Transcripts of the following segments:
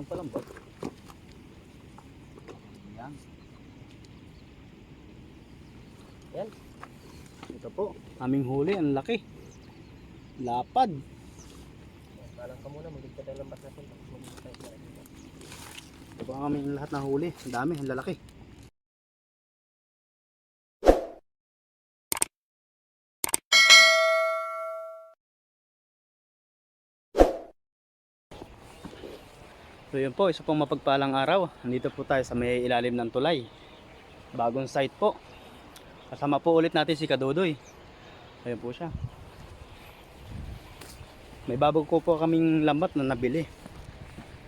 magpalambot. Yan. Yan. Ito po, aming huli, ang laki. Lapad. Balang ka muna, magiging ka ng lambat natin. Tapos magiging tayo sa dito. Ito po ang aming lahat na huli. Ang dami, ang lalaki. So yun po, isa pong mapagpalang araw. Nandito po tayo sa may ilalim ng tulay. Bagong site po. Kasama po ulit natin si Kadodoy. Ayun po siya. May bago ko po kaming lambat na nabili.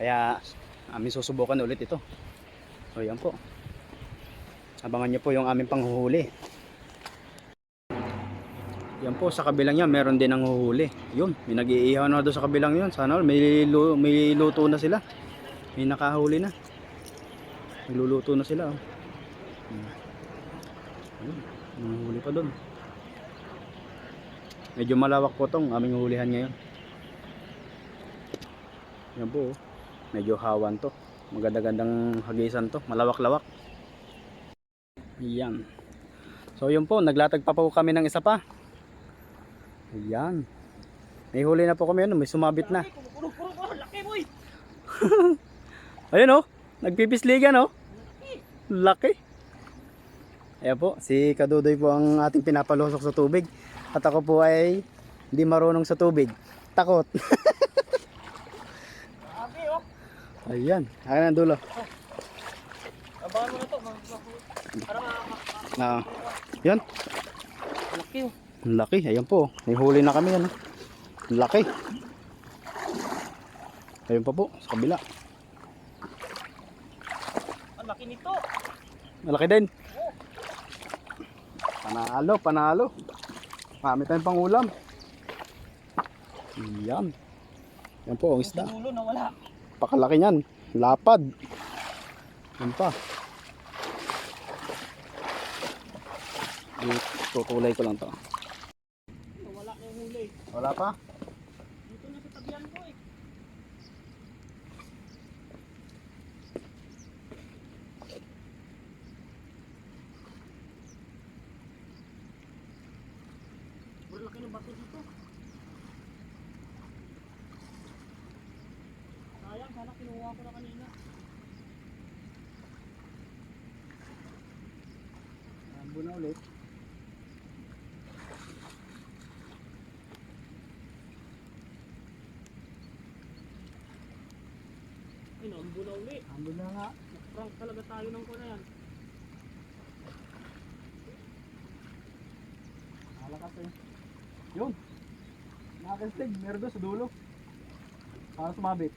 Kaya amin susubukan ulit ito. So yan po. Abangan nyo po yung aming panghuhuli. Yan po, sa kabilang yan, meron din ang huhuli. Yun, may nag-iihaw na doon sa kabilang yun. Sana all, may, may luto na sila. May nakahuli na. Nagluluto na sila. Oh. Hmm. Ayun, may huli pa doon. Medyo malawak po tong aming hulihan ngayon. Yan po, oh. medyo hawan to. Maganda-gandang hagisan to. Malawak-lawak. Yan. So yun po, naglatag pa po kami ng isa pa. Ayan. May huli na po kami ano, may sumabit na. Ayun oh, nagpipisligan oh. Laki. Ayan po, si Kadudoy po ang ating pinapalusok sa tubig. At ako po ay hindi marunong sa tubig. Takot. Ayan, akin ang dulo. Abangan mo na to. ah, Ah, yan, laki oh. laki. Ayan po, may huli na kami. Ang laki. Ayun pa po, sa kabila. Laki nito. Malaki din. Panalo, panalo. Marami tayong pangulam. Yan. Yan po ang isda. Sa dulo na wala. Pakalaki niyan. Lapad. Yan pa. Tutulay ko lang to. Wala na huli. Wala pa? Dito na sa tabihan ko eh. Bato dito. Sayang, sana kinuha ko na kanina. Ambo na ulit. Ay, naambo na uli. Ambo na nga. Prank talaga tayo ng ko na yan. Malakas eh. Yun. Nakakastig. Meron doon sa dulo. Para sumabit.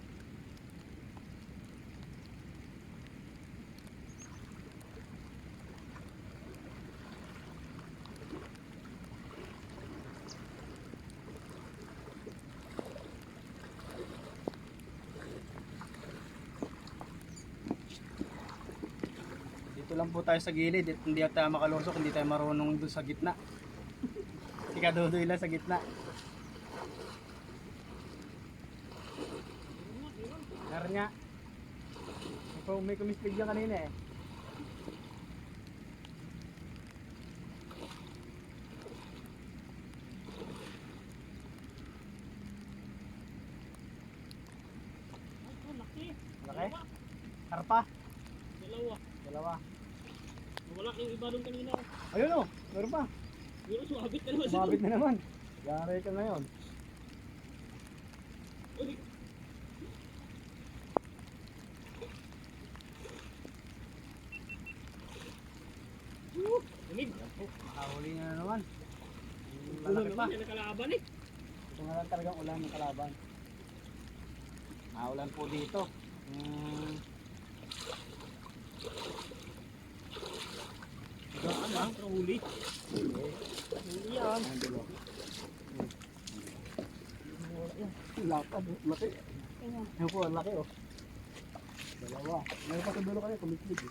Dito lang po tayo sa gilid. Hindi tayo makalusok. Hindi tayo marunong doon sa gitna. Ikadudoy lang sa gitna. Nga. Ito, may kumistig dyan kanina eh. Oh, laki. Karpa? Dalawa. Dalawa. Wala yung iba doon kanina. Ayun o, meron pa. Pero sumabit na naman. Sumabit na naman. Yari ka ngayon. Uy, Makahuli na naman. Ulo Malaki pa. ang kalaban eh. Ito nga lang talagang ulan ng kalaban. Maulan po dito. Hmm. Gaan lang, pero huli. Yan. Ang oh. laki. Yan po, ang laki oh. Dalawa. May pa sa dulo kayo, kumitlig.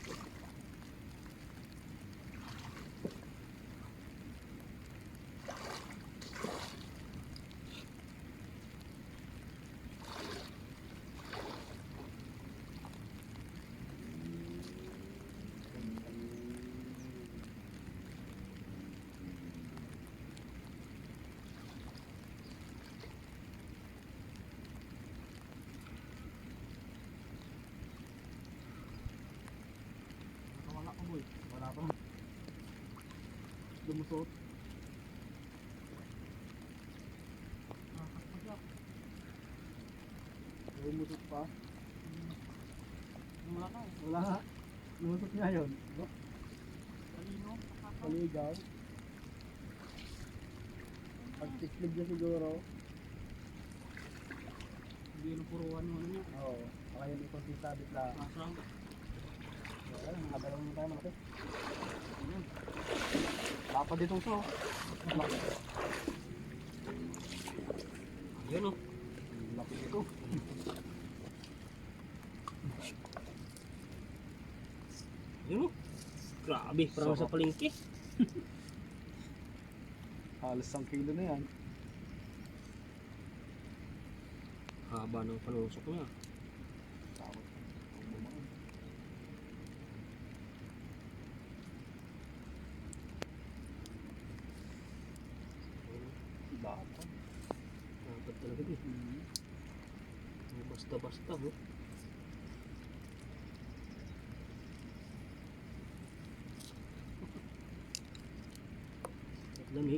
Eh. Lumusot. Lumusot pa. Wala ka. Wala nga. Lumusot nga yun. Talino. Paligaw. Pagtiklib niya siguro. Hindi yung puruan mo niya. Oo. Baka yun ito si sabit lang. Masang. Ayun, nakadalaw na tayo malaki. Lapad ditong to. Laki. Yun oh. Laki dito. Yun oh. Grabe, parang sa palengke. Halos ang kilo na yan. Haba ng panusok niya. Takot. Ang bumaan. Lapad. Dapat talaga din. Basta-basta oh.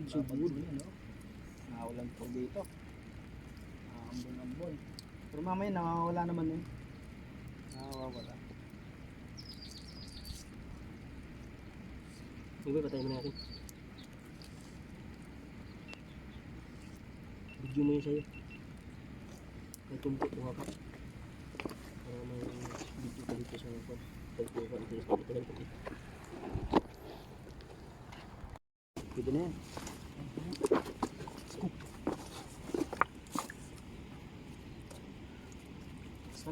No? Nawalan po dito. Ambon-ambon. Pero mamaya nakawala naman yun. Nakawala. Sige, patayin mo natin. Video mo yun sa'yo. May tumpok mo ka. Para may video ka dito sa dito sa ito ko. Pwede na yan.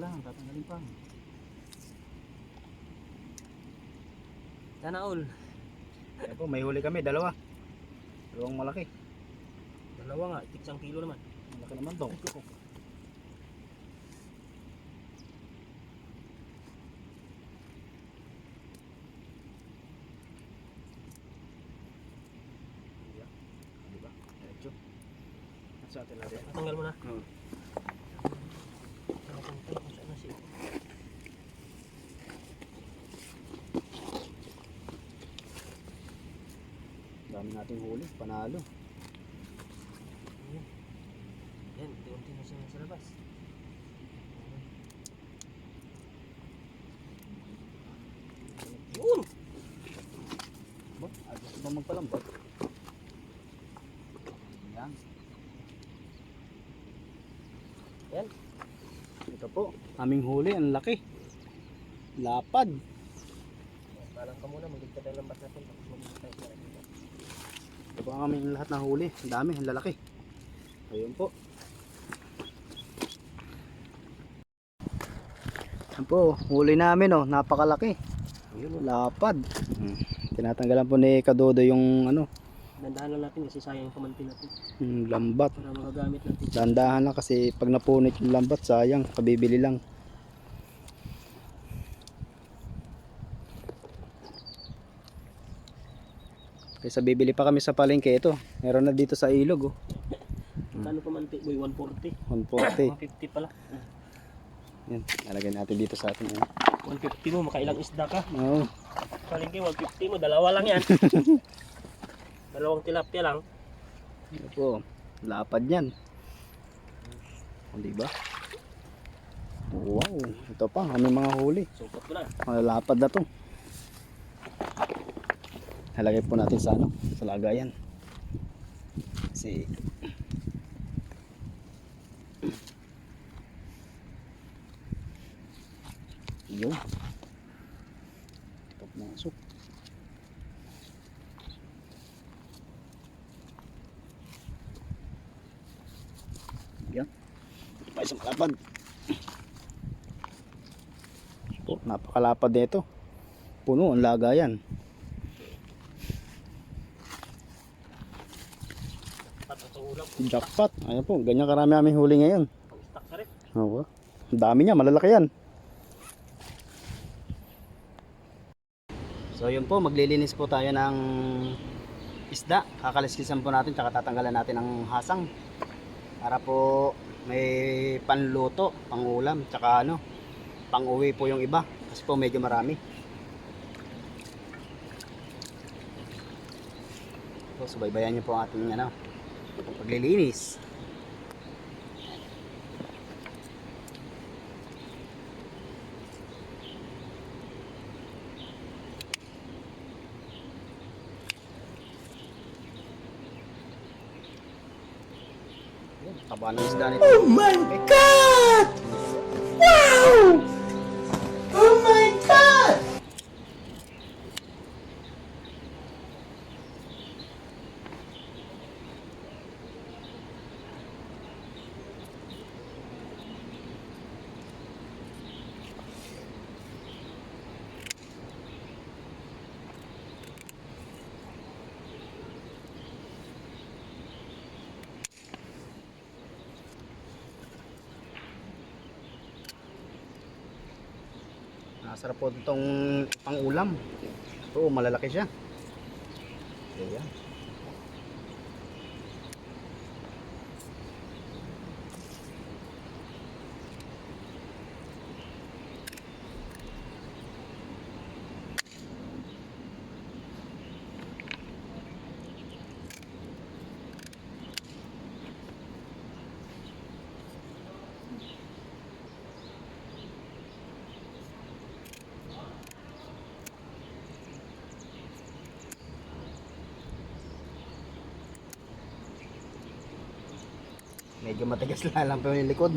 Lang, tatanggalin pa. Sana all. Ayan po, may huli kami, dalawa. Dalawang malaki. Dalawa nga, tiksang kilo naman. Malaki naman to. Diba? Diretso. Sa atin natin. Tanggal mo na. Oo. Nakatanggal kung saan na siya. Dami nating huli, panalo. Ayan. Yan, unti na siya sa labas. Yun! Ba, agos ba magpalambot? Yan. Yan. Ito po, aming huli, ang laki. Lapad. Balang ka muna, magiging tayo lambat natin. Tapos magiging tayo sa dito. Ito po ang aming lahat na huli. Ang dami, ang lalaki. Ayun po. Yan po, huli namin oh, napakalaki. Ayun, Lapad. Hmm. Tinatanggalan po ni Kadodo yung ano, Dandahan lang natin kasi sayang yung kamantin natin. yung lambat. Para magagamit natin. Dandahan lang kasi pag napunit yung lambat, sayang, kabibili lang. Kaysa bibili pa kami sa palengke ito. Meron na dito sa ilog oh. Kano kamanti? Boy, 140. 140. 150 pala. Yan, lalagay natin dito sa ating ano. 150 mo, makailang isda ka. Oo. Palingki, 150 mo, dalawa lang yan. Dalawang tilapia lang. Ito po. Lapad yan. O, diba? Wow. Ito pa. Kami mga huli. Sukat ko na. Malalapad na to. Halagay po natin sa ano, sa lagayan. Kasi Yun. Ito pumasok. Yan. Pa isang lapad. Oh, napakalapad nito. Puno ang lagayan. Jackpot. Ayan po, ganyan karami aming huli ngayon. Oo. Ang dami niya, malalaki yan. So yun po, maglilinis po tayo ng isda. Kakaliskisan po natin, tsaka tatanggalan natin ang hasang. Para po may panluto, pangulam, tsaka ano, pang-uwi po yung iba. Kasi po medyo marami. So, subaybayan niyo po ang ating ano, paglilinis. Taba ng isda nito. Oh my God! Nasarap po itong pang-ulam. Oo, malalaki siya. Ayan. Medyo matigas po yung likod.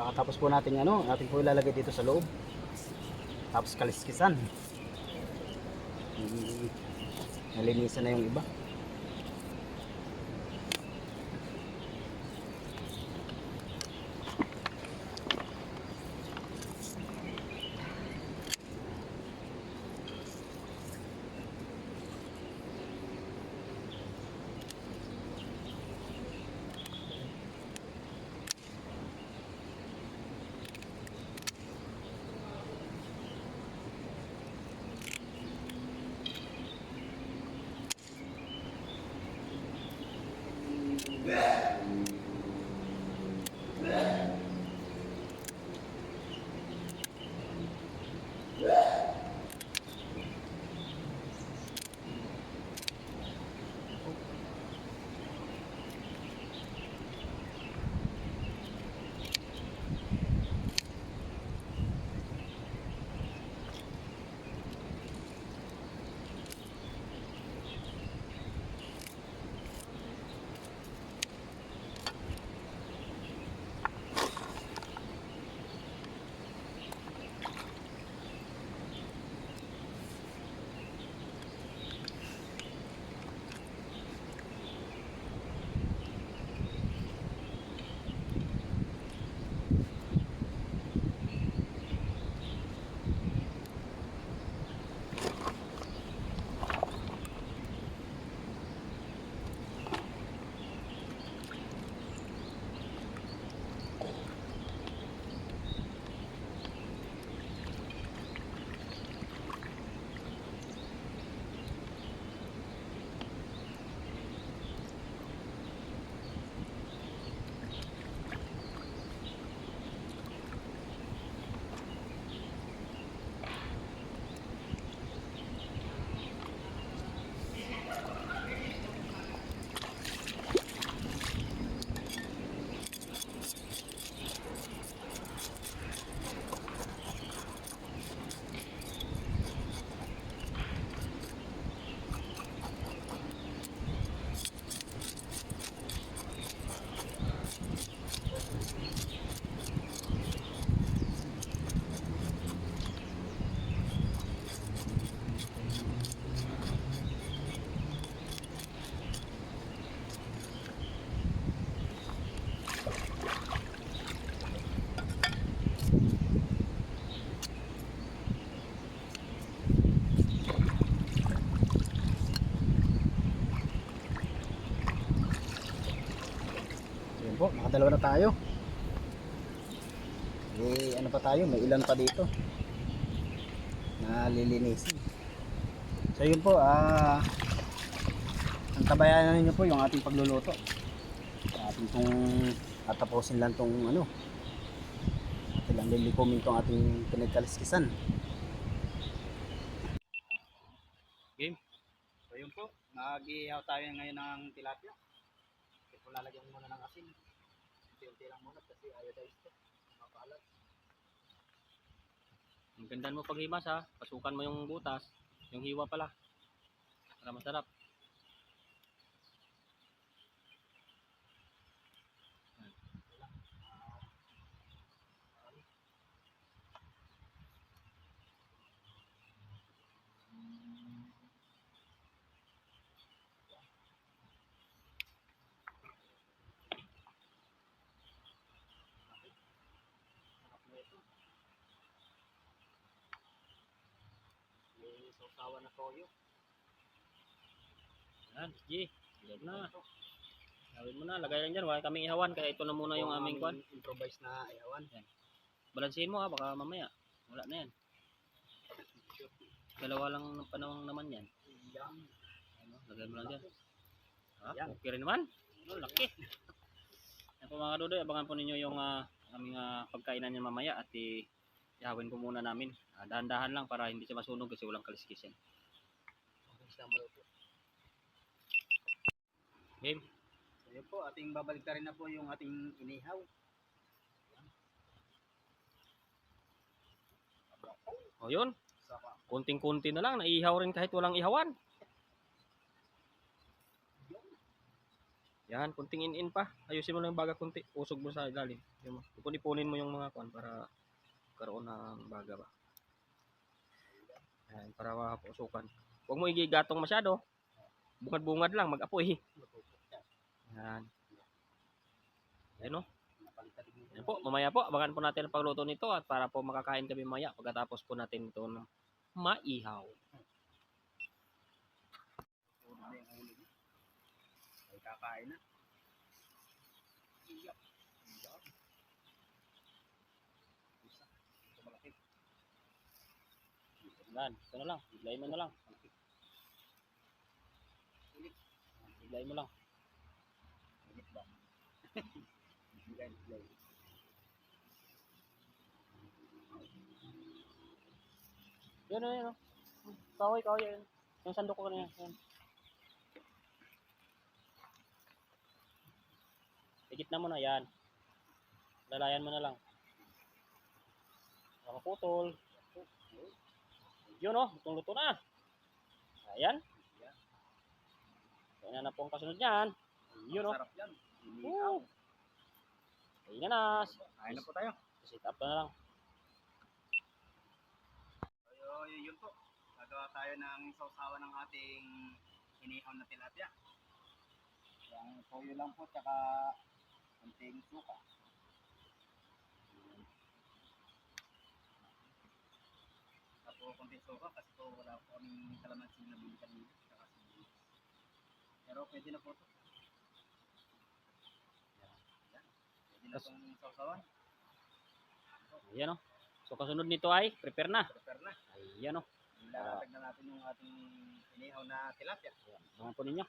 Kakatapos po natin ano, natin po ilalagay dito sa loob. Tapos kaliskisan. Mm, Nalinisan na yung iba. Nakadalawa na tayo. Eh, ano pa tayo? May ilan pa dito. Na lilinisin. So yun po, ah... ang tabayanan ninyo po yung ating pagluluto. Ating pong tatapusin lang tong ano. Ating lang lilikumin tong ating pinagkaliskisan. Game. So yun po, mag-ihaw tayo ngayon ng tilapia. Ito lalagyan muna ng asin. Unti-unti lang muna kasi iodized to. Makalat. Ang ganda mo paghimas ha. Pasukan mo yung butas. Yung hiwa pala. Para masarap. May sausawa na toyo. Yan. G. Ilagay na. Gawin mo na. Lagay lang dyan. Wala kaming ihawan. Kaya ito na muna yung aming kwan. Improvise na ihawan. Balansin mo ha. Baka mamaya. Wala na yan. Dalawa lang ng panahon naman yan. Yan. Ano, lagay mo lang dyan. Ha? Yan. Okay rin naman. Ano, laki. Yan po mga dudoy. Abangan po ninyo yung ah, aming ah, pagkainan niya mamaya. At i ihawin po muna namin. Ah, dahan-dahan lang para hindi siya masunog kasi walang kaliskis yan. Isang maluto. Game. So yun po, ating babalik rin na po yung ating inihaw. O yun. Kunting-kunti na lang. Naihaw rin kahit walang ihawan. Yan, kunting in-in pa. Ayusin mo lang yung baga kunti. Usog mo sa ilalim. Yung, ipon-ipunin mo yung mga kwan para karoon ng baga ba. Yan, para mapusukan. Huwag mo igigatong masyado. Bungad-bungad lang, mag-apoy. Yan. Ayun o. Yan po, mamaya po, abangan po natin ang pagluto nito at para po makakain kami mamaya pagkatapos po natin ito ng maihaw. Ay kakain na. Iyak. Iyak. Isa. Ito ito na lang. Iglay mo na lang. Iglay mo lang. Init ba? Bigay, bigay. Yan o, yan o. Kaway, kaway. Yan. Yung sandok ko kanina. Yan. Higit na mo na, yan. Lalayan mo na lang. Nakaputol. Yun o, itong luto na. Ayan. Ayan na po ang kasunod niyan. Yun o. Sarap yan. Inihaw. Ayan na. Kain na po tayo. Sit up na lang. So, yun, po. Gagawa tayo ng sausawa ng ating inihaw na tilapia. Yung toyo lang po, tsaka konting suka. Tapos konting suka kasi po wala po kaming kalamansi na bili kanina. Pero pwede na po ito. Yan. Pwede na itong sausawan. Ayan o. So kasunod nito ay prepare na. Prepare na. Ayan o. Ilalagay na natin yung ating inihaw na tilapia. Mga po ninyo.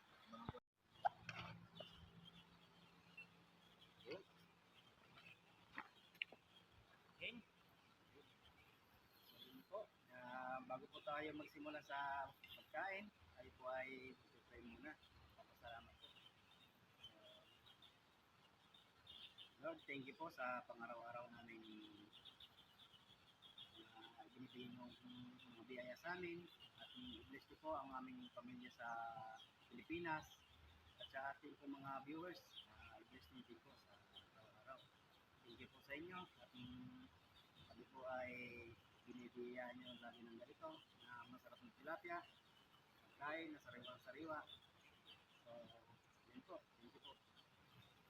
Po. Ah, bago po tayo magsimula sa pagkain, tayo po ay pray muna. Papasalamat po. Ah, Lord, thank you po sa pangaraw-araw namin uh, binibigyan yung mga biyaya sa amin at i-bless ko po ang aming pamilya sa Pilipinas at sa ating po mga viewers. Uh, i-bless niyo din po sa araw-araw. Thank you po sa inyo at kami po ay binibigyan niyo lagi ng ganito na masarap ng tilapia, pagkain, na sariwa-sariwa. So, yun po. Thank you po.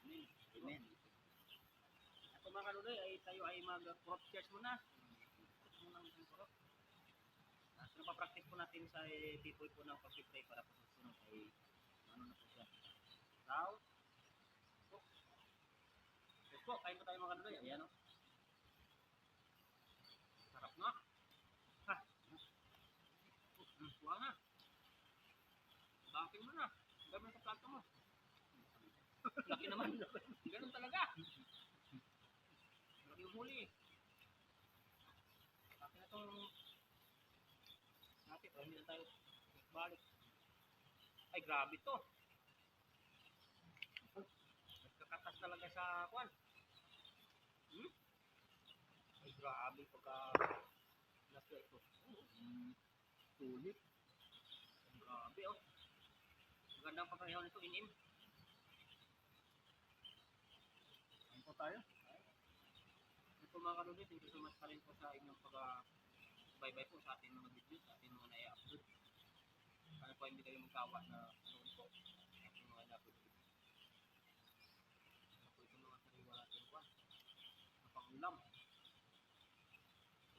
Amen. Amen. At mga kanuloy, ay tayo ay mag-crop church muna. Muna ang crop. At napapractice po natin sa eh, people po ng pag-pray para po sa sunod ay ano na po siya. Tao. po, kain po tayo mga kaduloy. Ayan o. Sarap nga. Ha. Kuha nga. Bakit mo na. Gawin mo sa plato mo. Laki naman. Ganun talaga. Huli. Laki na itong Laki, parang hindi na tayo balik. Ay, grabe to. Nagkakatas talaga sa kwan. Hmm? Ay, grabe pagka nasa ito. Hmm. Sulit. Grabe, oh. Magandang pagkahiyaw nito, inim. Ano po tayo? Ito mga kalunit, thank you so much pa rin po sa inyong pag bye-bye po sa ating mga videos, sa ating mga na-upload. Sana po hindi kayo magkawa na ano po, sa ating mga na-upload. Ano po itong mga sariwa natin po, na pangulam.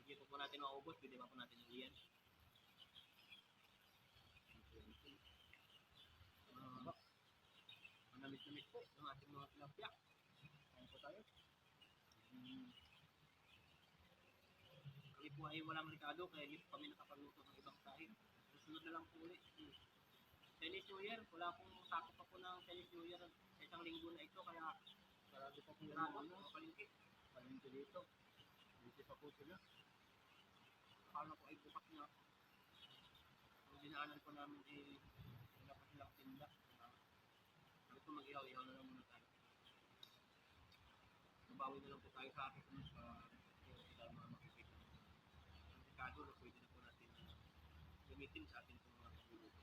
Hindi po po natin maubos, pwede pa po natin iyan. Uh, Manamit-namit po ng ating mga tilapia. Kain po tayo. Mm. Kami po ay walang rekado kaya hindi po kami nakapagluto ng ibang kain. Susunod na lang po ulit. Hmm. Chinese New Year, wala pong sakop pa po ng Chinese New Year sa isang linggo na ito kaya sarado pa po na ano, palingki. Palingki dito. Palingki pa po sila. Akala ko ay bukas na. Ang dinaanan po namin ay wala pa silang tinda. Sabi ko mag-ihaw-ihaw na lang muna tayo. Mabawi na lang po tayo sa akin sa. Na pwede na po natin uh, gamitin sa ating mga pagluluto.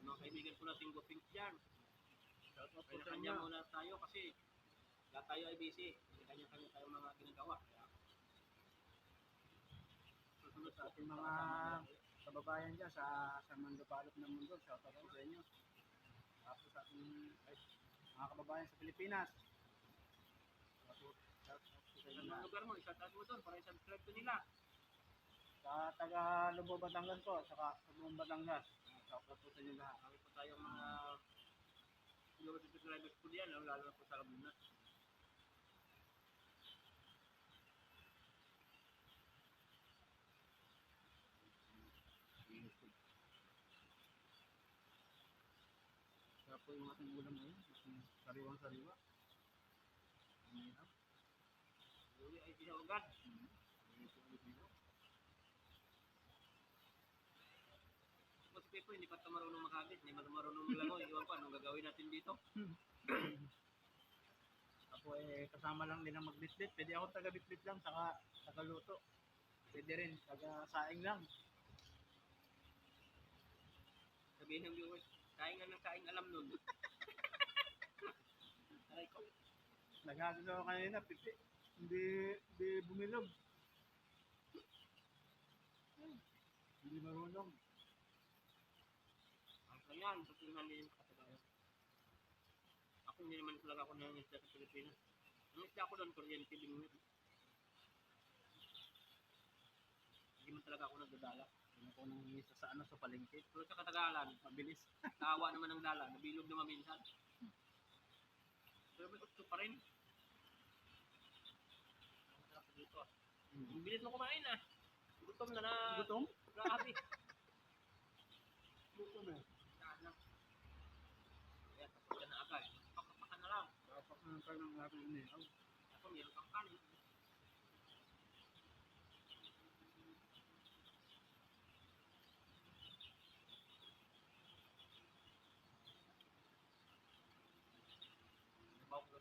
Mga kaibigan po natin po sa Kanya-kanya muna tayo kasi lahat tayo ay busy. Kanya-kanya tayo mga ginagawa. Susunod Sa ating mga kababayan dyan sa sa mandupalop ng mundo. Shoutout po sa inyo. Tapos sa ating ay, mga kababayan sa Pilipinas. Po sa mga lugar mo, i-shoutout mo doon para i-subscribe ko nila. Sa taga Lubo Batangas po, saka sa buong Batangas. Shoutout po sa inyo lahat. Kami po tayong mga yung subscribers ko diyan, lalo na po sa Laguna. Kaya po yung ating ulam ngayon. Ating sariwang-sariwa. Mahirap. Uli ay pinaugan. Ako si Pepo, hindi pa ito marunong makagit, hindi pa marunong maglangoy. Iwan ko, anong gagawin natin dito? Ako eh, kasama lang din ang magbitbit. Pwede ako taga-bitbit lang, saka taga-luto. Pwede rin, taga-saing lang. Sabihin ng viewers, kain nga ng kain alam nun. Aray ko. Naghagas ako kanina, pipi. Hindi, hindi bumilog. Hindi marunong. Ang kanyang, tutunan din yung katagayan. Ako hindi naman talaga ako nangisda sa Pilipinas. Ang isda ko doon, kuryente din yun. Hindi man talaga ako nagdadala. Ano ko nang isa sa ano sa palengke. Pero sa katagalan, Mabilis. Tawa naman ng dala, nabilog naman minsan. Pero may gusto pa rin. Dito ah. Ang bilis mo kumain ah. Gutom na na. Gutom? Grabe. Gutom eh. Ayan, tapos ka na agad. Pakapakan na lang. Dapat na tayo ng aking inihaw. Ako, meron kang kanin.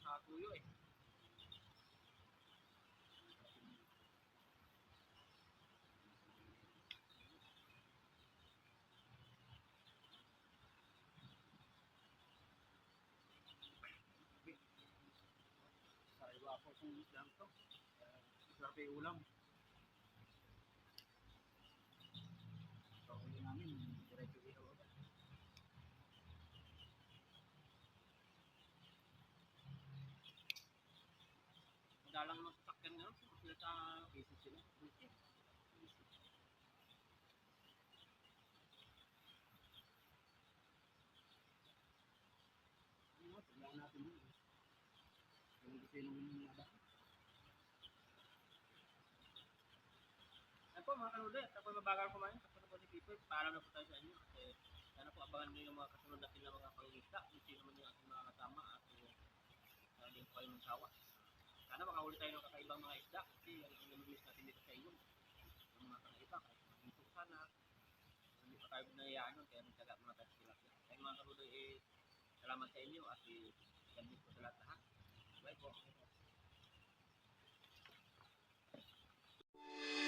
Sa tuyo eh. Sariwa ako kung islam to. Sarap yung ulam. Sa huli namin, diretso ihaw agad. Madalang ng sasakyan nga. sila sa visit sila. Visit. Ano, tingnan natin yun. Mga bata. Yan po mga kanude, ako ay mabagal kumain. Tapos po si Pipoy, paalam na po tayo sa inyo. Kasi sana po abangan nyo yung mga kasunod natin na mga panglista. Kung sino man yung ating mga kasama at uh, din po kayo ng sawa. Sana makahuli tayo ng kakaibang mga isda kasi ang inamilis natin dito sa ilong. Ang mga kakaiba, kahit magito sana, hindi pa tayo binayaan nun, kaya magtaga muna tayo sila. Kaya mga karuloy, eh, salamat sa inyo at i-gandit po sa lahat lahat. Bye po. Thank you.